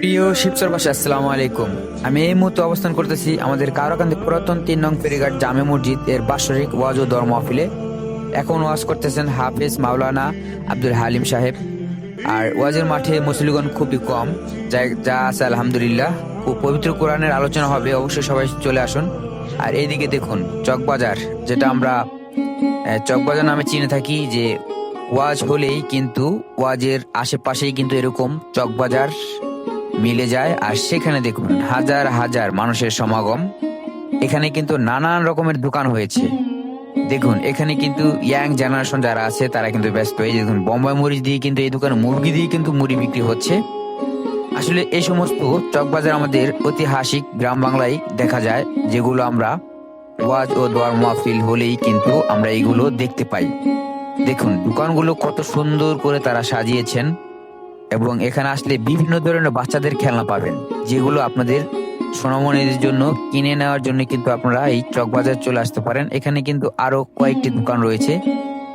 প্রিয় শিবচর শিবসরবাসী আসসালামু আলাইকুম। আমি এই মুহূর্তে অবস্থান করতেছি আমাদের কারাকান্দি পুরাতন তিন নং ফেরিঘাট জামে মসজিদ এর বাৎসরিক ওয়াজ ও ধর্ম মহফিলে। এখন ওয়াজ করতেছেন হাফেজ মাওলানা আব্দুল হালিম সাহেব। আর ওয়াজের মাঠে মুসলিগণ খুবই কম, যা আছে আলহামদুলিল্লাহ। খুব পবিত্র কোরআনের আলোচনা হবে, অবশ্যই সবাই চলে আসুন। আর এইদিকে দেখুন, চকবাজার, যেটা আমরা চকবাজার নামে চিনে থাকি যে, ওয়াজ হলেই কিন্তু, ওয়াজের আশেপাশেই কিন্তু এরকম চকবাজার মিলে যায় আর সেখানে দেখুন হাজার হাজার মানুষের সমাগম। এখানে কিন্তু নানান রকমের দোকান হয়েছে। দেখুন, এখানে কিন্তু ইয়াং জেনারেশন যারা আছে, তারা কিন্তু ব্যস্ত। এই দেখুন, বোম্বাই মরিচ দিয়ে কিন্তু এই দোকানে মুরগি দিয়ে কিন্তু মুড়ি বিক্রি হচ্ছে। আসলে এই সমস্ত চকবাজার আমাদের ঐতিহাসিক গ্রাম বাংলায় দেখা যায়, যেগুলো আমরা ওয়াজ ও দোয়ার মাহফিল হলেই কিন্তু আমরা এইগুলো দেখতে পাই। দেখুন, দোকানগুলো কত সুন্দর করে তারা সাজিয়েছেন। এবং এখানে আসলে বিভিন্ন ধরনের বাচ্চাদের খেলনা পাবেন, যেগুলো আপনাদের সোনামণিদের জন্য কিনে নেওয়ার জন্য কিন্তু আপনারা এই চকবাজার চলে আসতে পারেন। এখানে কিন্তু আরও কয়েকটি দোকান রয়েছে।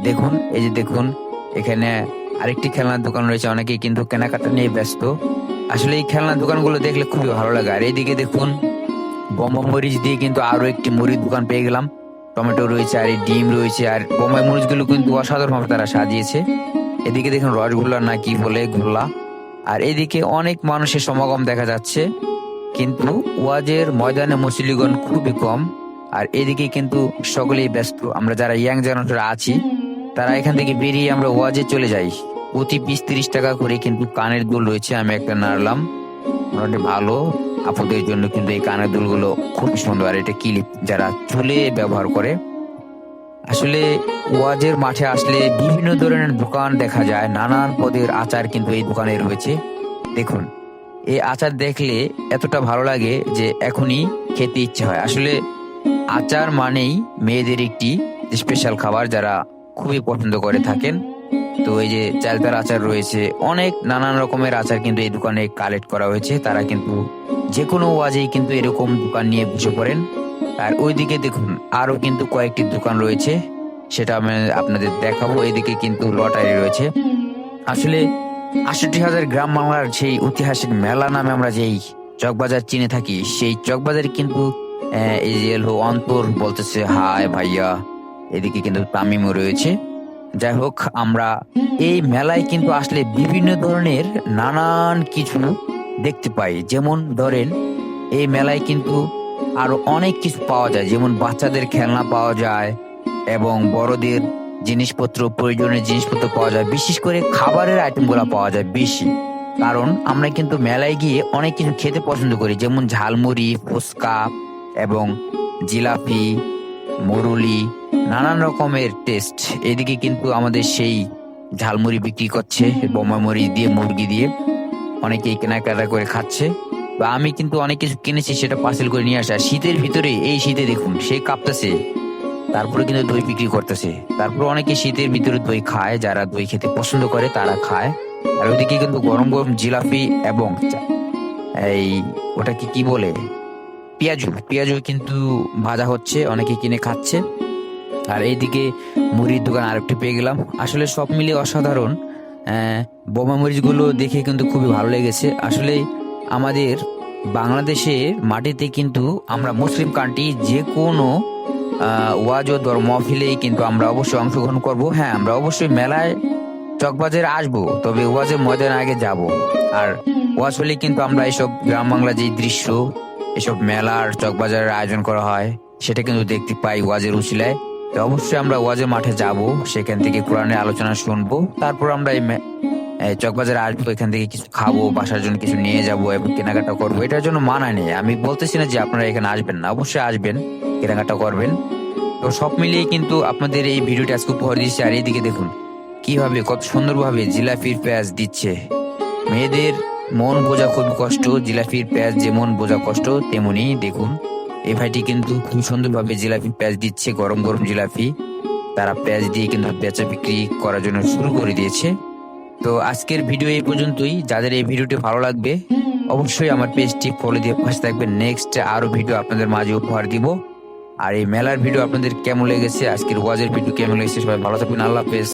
দেখুন, এই যে দেখুন, এখানে আরেকটি খেলনার দোকান রয়েছে। অনেকেই কিন্তু কেনাকাটা নিয়ে ব্যস্ত। আসলে এই খেলনার দোকানগুলো দেখলে খুবই ভালো লাগে। আর এইদিকে দেখুন বোম্বা মরিচ দিয়ে কিন্তু আরও একটি মুড়ির দোকান পেয়ে গেলাম। টমেটো রয়েছে, আর ডিম রয়েছে। আর বোম্বাই মরিচগুলো কিন্তু অসাধারণভাবে তারা সাজিয়েছে। এদিকে দেখুন রসগোল্লা না কি বলে গোল্লা। আর এদিকে অনেক মানুষের সমাগম দেখা যাচ্ছে। কিন্তু ওয়াজের ময়দানে মুসলিগণ খুবই কম। আর এদিকে কিন্তু সকলেই ব্যস্ত। আমরা যারা ইয়াং জেনারেশন আছি, তারা এখান থেকে বেরিয়ে আমরা ওয়াজে চলে যাই। প্রতি পিস তিরিশ টাকা করে কিন্তু কানের দুল রয়েছে, আমি একটা নাড়লাম। মোটামুটি ভালো। আপুদের জন্য কিন্তু এই কানের দুলগুলো খুব সুন্দর। আর এটা ক্লিপ যারা চুলে ব্যবহার করে আসলে ওয়াজের মাঠে আসলে বিভিন্ন ধরনের দোকান দেখা যায়, নানান পদের আচার কিন্তু এই দোকানে রয়েছে। দেখুন, এই আচার দেখলে এতটা ভালো লাগে যে এখনই খেতে ইচ্ছে হয়। আসলে আচার মানেই মেয়েদের একটি স্পেশাল খাবার যারা খুবই পছন্দ করে থাকেন। তো এই যে চালতার আচার রয়েছে, অনেক নানান রকমের আচার কিন্তু এই দোকানে কালেক্ট করা হয়েছে। তারা কিন্তু যে কোনো ওয়াজেই কিন্তু এরকম দোকান নিয়ে বসে পড়েন। আর ওইদিকে দেখুন আরও কিন্তু কয়েকটি দোকান রয়েছে। সেটা আমি আপনাদের দেখাবো। এইদিকে কিন্তু লটারি রয়েছে। আসলে আষট্টি হাজার গ্রাম বাংলার সেই ঐতিহাসিক মেলা নামে আমরা যেই চকবাজার চিনে থাকি, সেই চকবাজার কিন্তু অন্তর বলতেছে, হায় ভাইয়া। এদিকে কিন্তু তামিমও রয়েছে। যাই হোক, আমরা এই মেলায় কিন্তু আসলে বিভিন্ন ধরনের নানান কিছু দেখতে পাই। যেমন ধরেন, এই মেলায় কিন্তু আরও অনেক কিছু পাওয়া যায়, যেমন বাচ্চাদের খেলনা পাওয়া যায় এবং বড়দের জিনিসপত্র, প্রয়োজনীয় জিনিসপত্র পাওয়া যায়। বিশেষ করে খাবারের আইটেমগুলো পাওয়া যায় বেশি। কারণ আমরা কিন্তু মেলায় গিয়ে অনেক কিছু খেতে পছন্দ করি, যেমন ঝালমুড়ি, ফুচকা এবং জিলাপি, মুরুলি, নানান রকমের টেস্ট এদিকে কিন্তু আমাদের সেই ঝালমুড়ি বিক্রি করছে বোমা মরিচ দিয়ে, মুরগি দিয়ে। অনেকেই কেনাকাটা করে খাচ্ছে। বা আমি কিন্তু অনেক কিছু কিনেছি, সেটা পার্সেল করে নিয়ে আসা। শীতের ভিতরে এই শীতে দেখুন, সে কাঁপতেছে, তারপরে কিন্তু দই বিক্রি করতেছে। তারপরে অনেকে শীতের ভিতরে দই খায়, যারা দই খেতে পছন্দ করে, তারা খায়। আর ওইদিকে কিন্তু গরম গরম জিলাপি এবং এই ওটাকে কি বলে? পেঁয়াজু পেঁয়াজু কিন্তু ভাজা হচ্ছে, অনেকে কিনে খাচ্ছে। আর এইদিকে মুড়ির দোকান আরেকটি পেয়ে গেলাম। আসলে সব মিলিয়ে অসাধারণ। বোমা মরিচগুলো দেখে কিন্তু খুবই ভালো লেগেছে। আসলে আমাদের বাংলাদেশের মাটিতে কিন্তু আমরা মুসলিম কান্ট্রি যে কোনো ওয়াজ ও ধর্ম মহফিলেই কিন্তু আমরা অবশ্যই অংশগ্রহণ করব। হ্যাঁ আমরা অবশ্যই মেলায় চকবাজারে আসব, তবে ওয়াজের ময়দানে আগে যাব। আর ওয়াজ হলে কিন্তু আমরা এসব গ্রাম বাংলা যে দৃশ্য, এসব মেলার চকবাজারের আয়োজন করা হয়, সেটা কিন্তু দেখতে পাই ওয়াজের উচিলায়। তো অবশ্যই আমরা ওয়াজের মাঠে যাব, সেখান থেকে কোরআনের আলোচনা শুনব, তারপর আমরা এই চকবাজারে আসব এখান থেকে কিছু খাব বাসার জন্য কিছু নিয়ে যাব এবং কেনাকাটা করব। এটার জন্য মানা নেই। আমি বলতেছি না যে আপনারা এখানে আসবেন না। অবশ্যই আসবেন কেনাকাটা করবেন। তো সব মিলিয়ে কিন্তু আপনাদের এই ভিডিওটি আজকে উপহার দিচ্ছে। আর এইদিকে দেখুন কীভাবে কত সুন্দরভাবে জিলাপির পেঁয়াজ দিচ্ছে। মেয়েদের মন বোঝা খুব কষ্ট জিলাপির পেঁয়াজ যেমন বোঝা কষ্ট তেমনি দেখুন এই ভাইটি কিন্তু খুব সুন্দরভাবে জিলাপির পেঁয়াজ দিচ্ছে গরম গরম জিলাপি। তারা পেঁয়াজ দিয়ে কিন্তু বেচা বিক্রি করার জন্য শুরু করে দিয়েছে। তো আজকের ভিডিও এই পর্যন্তই। যাদের এই ভিডিওটি ভালো লাগবে, অবশ্যই আমার পেজটি ফলো দিয়ে পাশে থাকবে। নেক্সট আরও ভিডিও আপনাদের মাঝে উপহার দিব। আর এই মেলার ভিডিও আপনাদের কেমন লেগেছে, আজকের ওয়াজের ভিডিও কেমন লেগেছে, সবাই ভালো থাকবেন। আল্লাহ হাফেজ।